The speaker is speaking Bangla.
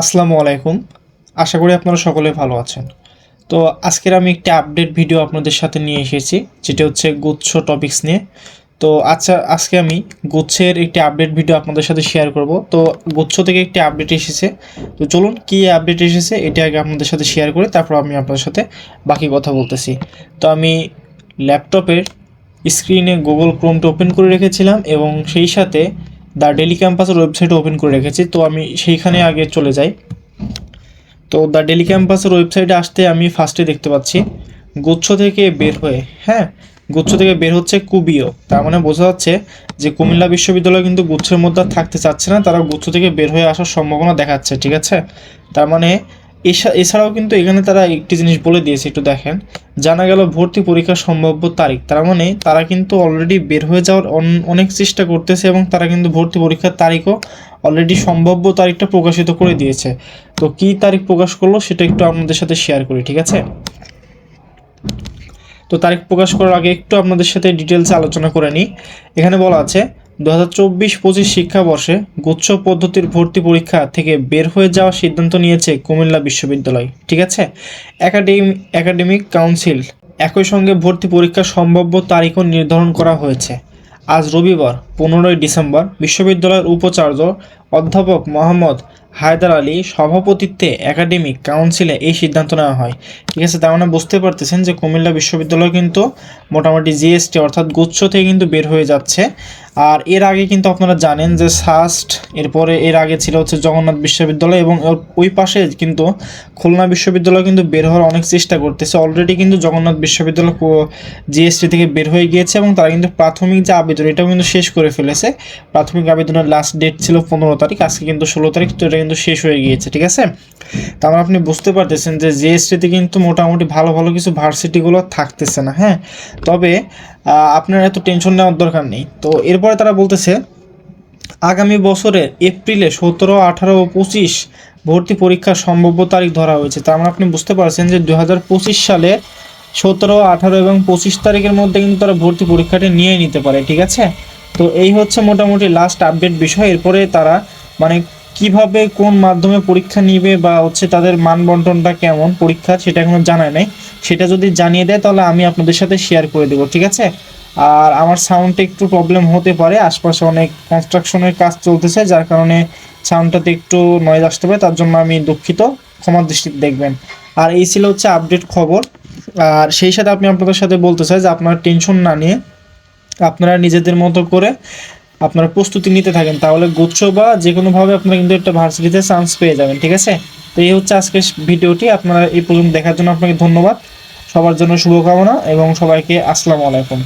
আসসালামু আলাইকুম। আশা করি আপনারা সকলে ভালো আছেন। তো আজকের আমি একটি আপডেট ভিডিও আপনাদের সাথে নিয়ে এসেছি, যেটা হচ্ছে গুচ্ছ টপিকস নিয়ে। তো আচ্ছা আজকে আমি গুচ্ছের একটি আপডেট ভিডিও আপনাদের সাথে শেয়ার করব। তো গুচ্ছ থেকে একটি আপডেট এসেছে। তো চলুন, কী আপডেট এসেছে, এটা আগে আপনাদের সাথে শেয়ার করি, তারপর আমি আপনাদের সাথে বাকি কথা বলতেছি। তো আমি ল্যাপটপের স্ক্রিনে গুগল ক্রোমটা ওপেন করে রেখেছিলাম এবং সেই সাথে দ্য ডেলি ক্যাম্পাসের ওয়েবসাইট ওপেন করে রেখেছি। তো আমি সেইখানে আগে চলে যাই। তো দ্য ডেলি ক্যাম্পাসের ওয়েবসাইটে আসতে আমি ফার্স্টে দেখতে পাচ্ছি গুচ্ছ থেকে বের হয়ে হ্যাঁ? গুচ্ছ থেকে বের হচ্ছে কুবিও। তার মানে বোঝা যাচ্ছে যে কুমিল্লা বিশ্ববিদ্যালয় কিন্তু গুচ্ছের মধ্যে থাকতে চাচ্ছে না। তারা গুচ্ছ থেকে বের হয়ে আসার সম্ভাবনা দেখাচ্ছে, ঠিক আছে? তার মানে এছাড়াও কিন্তু এখানে তারা একটি জিনিস বলে দিয়েছে, একটু দেখেন। জানা গেল ভর্তি পরীক্ষার সম্ভাব্য তারিখ। তার মানে তারা কিন্তু অলরেডি বের হয়ে যাওয়ার অন- অনেক চেষ্টা করতেছে এবং তারা কিন্তু ভর্তি পরীক্ষার তারিখও অলরেডি সম্ভাব্য তারিখটা প্রকাশিত করে দিয়েছে। তো কী তারিখ প্রকাশ করল সেটা একটু আপনাদের সাথে শেয়ার করি, ঠিক আছে? তো তারিখ প্রকাশ করার আগে একটু আপনাদের সাথে ডিটেলসে আলোচনা করে নিই। এখানে বলা আছে দু হাজার চব্বিশ পঁচিশ শিক্ষাবর্ষে গুচ্ছ পদ্ধতির ভর্তি পরীক্ষা থেকে বের হয়ে যাওয়ার সিদ্ধান্ত নিয়েছে কুমিল্লা বিশ্ববিদ্যালয়, ঠিক আছে? একাডেমি একাডেমিক কাউন্সিল, একই সঙ্গে ভর্তি পরীক্ষার সম্ভাব্য তারিখও নির্ধারণ করা হয়েছে। আজ রবিবার, পনেরোই ডিসেম্বর, বিশ্ববিদ্যালয়ের উপাচার্য অধ্যাপক মোহাম্মদ হায়দার আলী সভাপতিত্বে একাডেমিক কাউন্সিলে এই সিদ্ধান্ত নেওয়া হয়। ঠিক আছে, তার মানে বুঝতে পারতেছেন যে কুমিল্লা বিশ্ববিদ্যালয় কিন্তু মোটামুটি জিএসটি অর্থাৎ গুচ্ছ থেকে কিন্তু বের হয়ে যাচ্ছে। আর এর আগে কিন্তু আপনারা জানেন যে সাস্ট, এরপরে এর আগে ছিল হচ্ছে জগন্নাথ বিশ্ববিদ্যালয় এবং ওই পাশে কিন্তু খুলনা বিশ্ববিদ্যালয় কিন্তু বের হওয়ার অনেক চেষ্টা করতেছে। অলরেডি কিন্তু জগন্নাথ বিশ্ববিদ্যালয় জিএসটি থেকে বের হয়ে গিয়েছে এবং তারা কিন্তু প্রাথমিক যে আবেদন, এটাও কিন্তু শেষ করে ফেলেছে। প্রাথমিক আবেদনের লাস্ট ডেট ছিল পনেরো তারিখ, আজকে কিন্তু ষোলো তারিখ, তো এটা কিন্তু শেষ হয়ে গিয়েছে, ঠিক আছে? তার মানে আপনি বুঝতে পারতেছেন যে জিএসটিতে কিন্তু মোটামুটি ভালো ভালো কিছু ভার্সিটিগুলো থাকতেছে না হ্যাঁ? তবে আপনার এত টেনশন নেওয়ার দরকার নেই। তো এরপরে তারা বলতেছে, আগামী বছরের এপ্রিলে সতেরো, আঠারো ও পঁচিশ ভর্তি পরীক্ষার সম্ভাব্য তারিখ ধরা হয়েছে। তার মানে আপনি বুঝতে পারছেন যে দু হাজার পঁচিশ সালে সতেরো, আঠারো এবং পঁচিশ তারিখের মধ্যে কিন্তু তারা ভর্তি পরীক্ষাটি নিয়ে নিতে পারে, ঠিক আছে? তো এই হচ্ছে মোটামুটি লাস্ট আপডেট বিষয়। এরপরে তারা মানে কীভাবে কোন মাধ্যমে পরীক্ষা নিবে বা হচ্ছে তাদের মান বন্টনটা কেমন পরীক্ষা সেটা এখনও জানায় নাই। সেটা যদি জানিয়ে দেয় তাহলে আমি আপনাদের সাথে শেয়ার করে দেবো, ঠিক আছে? আর আমার সাউন্ডটা একটু প্রবলেম হতে পারে, আশপাশে অনেক কনস্ট্রাকশনের কাজ চলতেছে, যার কারণে সাউন্ডটাতে একটু নয়েজ আসতে পারে, তার জন্য আমি দুঃখিত, ক্ষমার দৃষ্টিতে দেখবেন। আর এই ছিল হচ্ছে আপডেট খবর। আর সেই সাথে আপনি আপনাদের সাথে বলতে চাই যে আপনারা টেনশন না নিয়ে আপনারা নিজেদের মতো করে আপনারা প্রস্তুতি নিতে থাকেন, তাহলে গুচ্ছ বা যে কোনোভাবে আপনারা কিন্তু একটা ভার্সিটিতে চান্স পেয়ে যাবেন, ঠিক আছে? তো এই হচ্ছে আজকের ভিডিওটি, আপনারা এই পর্যন্ত দেখার জন্য আপনাকে ধন্যবাদ। সবার জন্য শুভকামনা এবং সবাইকে আসসালামু আলাইকুম।